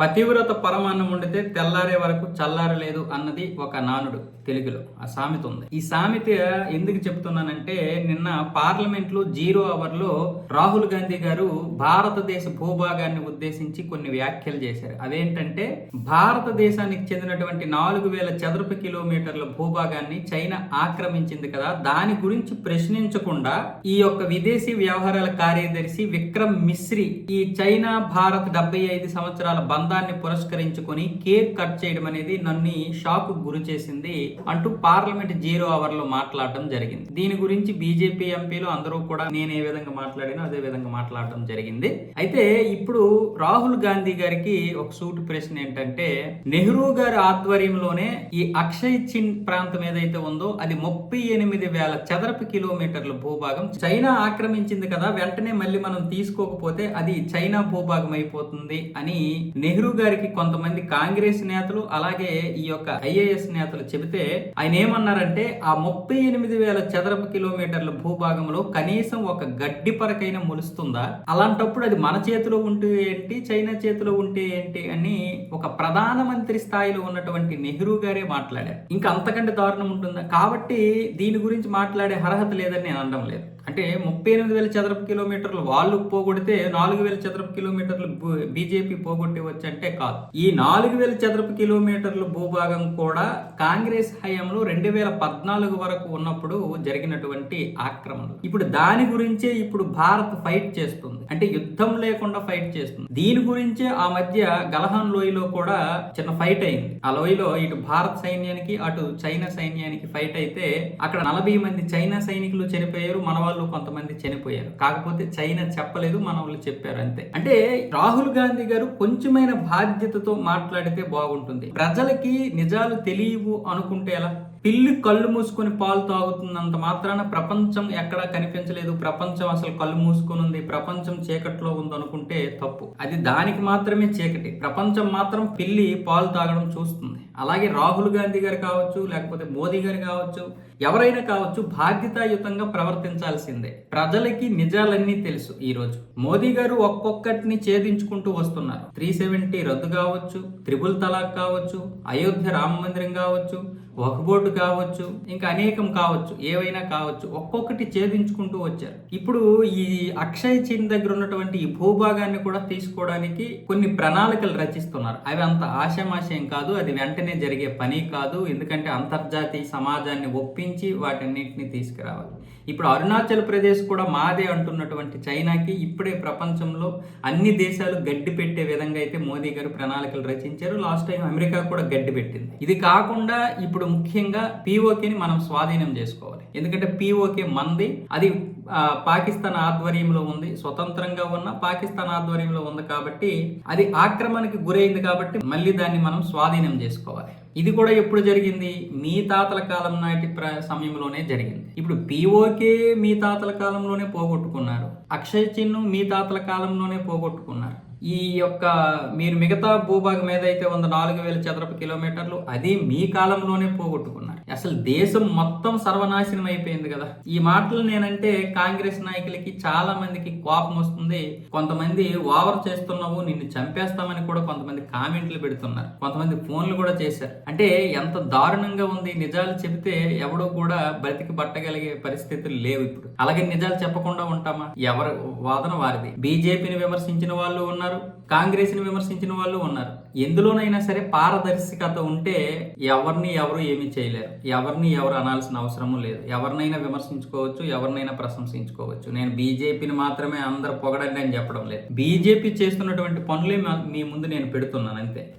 పతివ్రత పరమాన్నం వండితే తెల్లారే వరకు చల్లారలేదు అన్నది ఒక నానుడు తెలుగులో ఆ సామెత ఉంది. ఈ సామెత ఎందుకు చెప్తున్నానంటే నిన్న పార్లమెంట్లో జీరో అవర్లో రాహుల్ గాంధీ గారు భారతదేశ భూభాగాన్ని ఉద్దేశించి కొన్ని వ్యాఖ్యలు చేశారు. అవేంటంటే భారతదేశానికి చెందినటువంటి నాలుగు వేల చదరపు కిలోమీటర్ల భూభాగాన్ని చైనా ఆక్రమించింది కదా దాని గురించి ప్రశ్నించకుండా ఈ యొక్క విదేశీ వ్యవహారాల కార్యదర్శి విక్రమ్ మిశ్రీ ఈ చైనా భారత్ డెబ్బై ఐదు సంవత్సరాల బంధాన్ని పురస్కరించుకొని కేక్ కట్ చేయడం అనేది నన్ను షాక్ గురి చేసింది అంటూ పార్లమెంట్ జీరో అవర్లో మాట్లాడడం జరిగింది. దీని గురించి బీజేపీ ఎంపీలు అందరూ కూడా నేను ఏ విధంగా మాట్లాడినో అదే విధంగా మాట్లాడడం జరిగింది. అయితే ఇప్పుడు రాహుల్ గాంధీ గారికి ఒక సూటు ప్రశ్న ఏంటంటే నెహ్రూ గారి ఆధ్వర్యంలోనే ఈ అక్షయ్ చిన్ ప్రాంతం ఏదైతే ఉందో అది ముప్పై ఎనిమిది వేల చదరపు కిలోమీటర్ల భూభాగం. చైనా ఆక్రమించింది కదా వెంటనే మళ్ళీ మనం తీసుకోకపోతే అది చైనా భూభాగం అయిపోతుంది అని నెహ్రూ నెహ్రూ గారికి కొంతమంది కాంగ్రెస్ నేతలు అలాగే ఈ యొక్క ఐఏఎస్ నేతలు చెబితే ఆయన ఏమన్నారంటే ఆ ముప్పై ఎనిమిది వేల చదరపు కిలోమీటర్ల భూభాగంలో కనీసం ఒక గడ్డి పరకైనా మొలుస్తుందా? అలాంటప్పుడు అది మన చేతిలో ఉంటే ఏంటి చైనా చేతిలో ఉంటే ఏంటి అని ఒక ప్రధానమంత్రి స్థాయిలో ఉన్నటువంటి నెహ్రూ గారే మాట్లాడారు. ఇంకా అంతకంటే దారుణం ఉంటుందా? కాబట్టి దీని గురించి మాట్లాడే అర్హత లేదని నేను అనడం లేదు. అంటే ముప్పై ఎనిమిది వేల చదరపు కిలోమీటర్లు వాళ్ళు పోగొడితే నాలుగు వేల చదరపు కిలోమీటర్లు బీజేపీ పోగొట్టి వచ్చంటే కాదు. ఈ నాలుగు వేల చదరపు కిలోమీటర్ల భూభాగం కూడా కాంగ్రెస్ హయాంలో రెండు వేల పద్నాలుగు వరకు ఉన్నప్పుడు జరిగినటువంటి ఆక్రమణలు. ఇప్పుడు దాని గురించే ఇప్పుడు భారత్ ఫైట్ చేస్తుంది. అంటే యుద్ధం లేకుండా ఫైట్ చేస్తుంది. దీని గురించే ఆ మధ్య గలహాన్ లోయలో కూడా చిన్న ఫైట్ అయింది. ఆ లోయలో ఇటు భారత సైన్యానికి అటు చైనా సైన్యానికి ఫైట్ అయితే అక్కడ నలభై మంది చైనా సైనికులు చనిపోయారు. మన వాళ్ళు కొంతమంది చనిపోయారు. కాకపోతే చైనా చెప్పలేదు మన వాళ్ళు చెప్పారు అంతే. అంటే రాహుల్ గాంధీ గారు కొంచెమైన బాధ్యతతో మాట్లాడితే బాగుంటుంది. ప్రజలకి నిజాలు తెలియవు అనుకుంటే ఎలా? పిల్లి కళ్ళు మూసుకొని పాలు తాగుతున్నంత మాత్రాన ప్రపంచం ఎక్కడా కనిపించలేదు. ప్రపంచం అసలు కళ్ళు మూసుకొని ఉంది. ప్రపంచం చీకట్లో ఉంది అనుకుంటే తప్పు. అది దానికి మాత్రమే చీకటి. ప్రపంచం మాత్రం పిల్లి పాలు తాగడం చూస్తుంది. అలాగే రాహుల్ గాంధీ గారు కావచ్చు లేకపోతే మోదీ గారు కావచ్చు ఎవరైనా కావచ్చు బాధ్యతాయుతంగా ప్రవర్తించాల్సిందే. ప్రజలకి నిజాలన్నీ తెలుసు ఈ రోజు. మోదీ గారు ఒక్కొక్కటిని ఛేదించుకుంటూ వస్తున్నారు. త్రీ సెవెంటీ రద్దు కావచ్చు త్రిబుల్ తలాక్ కావచ్చు అయోధ్య రామ మందిరం కావచ్చు వక్బోర్డు కావచ్చు ఇంకా అనేకం కావచ్చు ఏవైనా కావచ్చు ఒక్కొక్కటి ఛేదించుకుంటూ వచ్చారు. ఇప్పుడు ఈ అక్షయ్ చిన్ దగ్గర ఉన్నటువంటి ఈ భూభాగాన్ని కూడా తీసుకోవడానికి కొన్ని ప్రణాళికలు రచిస్తున్నారు. అవి అంత ఆశమాశయం కాదు అది వెంటనే జరిగే పని కాదు ఎందుకంటే అంతర్జాతీయ సమాజాన్ని ఒప్పించి వాటన్నిటిని తీసుకురావాలి. ఇప్పుడు అరుణాచల్ ప్రదేశ్ కూడా మాదే అంటున్నటువంటి చైనాకి ఇప్పుడే ప్రపంచంలో అన్ని దేశాలు గడ్డి పెట్టే విధంగా అయితే మోదీ గారు ప్రణాళికలు రచించారు. లాస్ట్ టైం అమెరికా కూడా గడ్డి పెట్టింది. ఇది కాకుండా ఇప్పుడు ముఖ్యంగా పీఓకేని మనం స్వాధీనం చేసుకోవాలి. ఎందుకంటే పీఓకే మంది. అది పాకిస్తాన్ ఆధ్వర్యంలో ఉంది స్వతంత్రంగా ఉన్న పాకిస్తాన్ ఆధ్వర్యంలో ఉంది కాబట్టి అది ఆక్రమణకి గురైంది కాబట్టి మళ్ళీ దాన్ని మనం స్వాధీనం చేసుకోవాలి. ఇది కూడా ఎప్పుడు జరిగింది? మీ తాతల కాలం నాటి ప్ర- సమయంలోనే జరిగింది. ఇప్పుడు పీఓకే మీ తాతల కాలంలోనే పోగొట్టుకున్నారు. అక్షయ్ చిన్ను మీ తాతల కాలంలోనే పోగొట్టుకున్నారు. ఈ యొక్క మీరు మిగతా భూభాగం ఏదైతే ఉందో నాలుగు వేల చదరపు కిలోమీటర్లు అది మీ కాలంలోనే పోగొట్టుకున్నారు. అసలు దేశం మొత్తం సర్వనాశనం అయిపోయింది కదా. ఈ మాటలు నేనంటే కాంగ్రెస్ నాయకులకి చాలా మందికి కోపం వస్తుంది. కొంతమంది ఓవర్ చేస్తున్నావు నిన్ను చంపేస్తామని కూడా కొంతమంది కామెంట్లు పెడుతున్నారు. కొంతమంది ఫోన్లు కూడా చేశారు. అంటే ఎంత దారుణంగా ఉంది నిజాలు చెబితే ఎవడో కూడా బతికి పట్టగలిగే పరిస్థితులు లేవు ఇప్పుడు. అలాగే నిజాలు చెప్పకుండా ఉంటామా? ఎవరి? వాదన వారిది. బీజేపీని విమర్శించిన వాళ్ళు ఉన్నారు కాంగ్రెస్ని విమర్శించిన వాళ్ళు ఉన్నారు. ఎందులోనైనా సరే పారదర్శకత ఉంటే ఎవరిని ఎవరు ఏమీ చేయలేరు. ఎవరిని ఎవరు అనాల్సిన అవసరము లేదు. ఎవరినైనా విమర్శించుకోవచ్చు ఎవరినైనా ప్రశంసించుకోవచ్చు. నేను బీజేపీని మాత్రమే అందరు పొగడండి అని చెప్పడం లేదు. బీజేపీ చేస్తున్నటువంటి పనులే మీ ముందు నేను పెడుతున్నాను అంతే.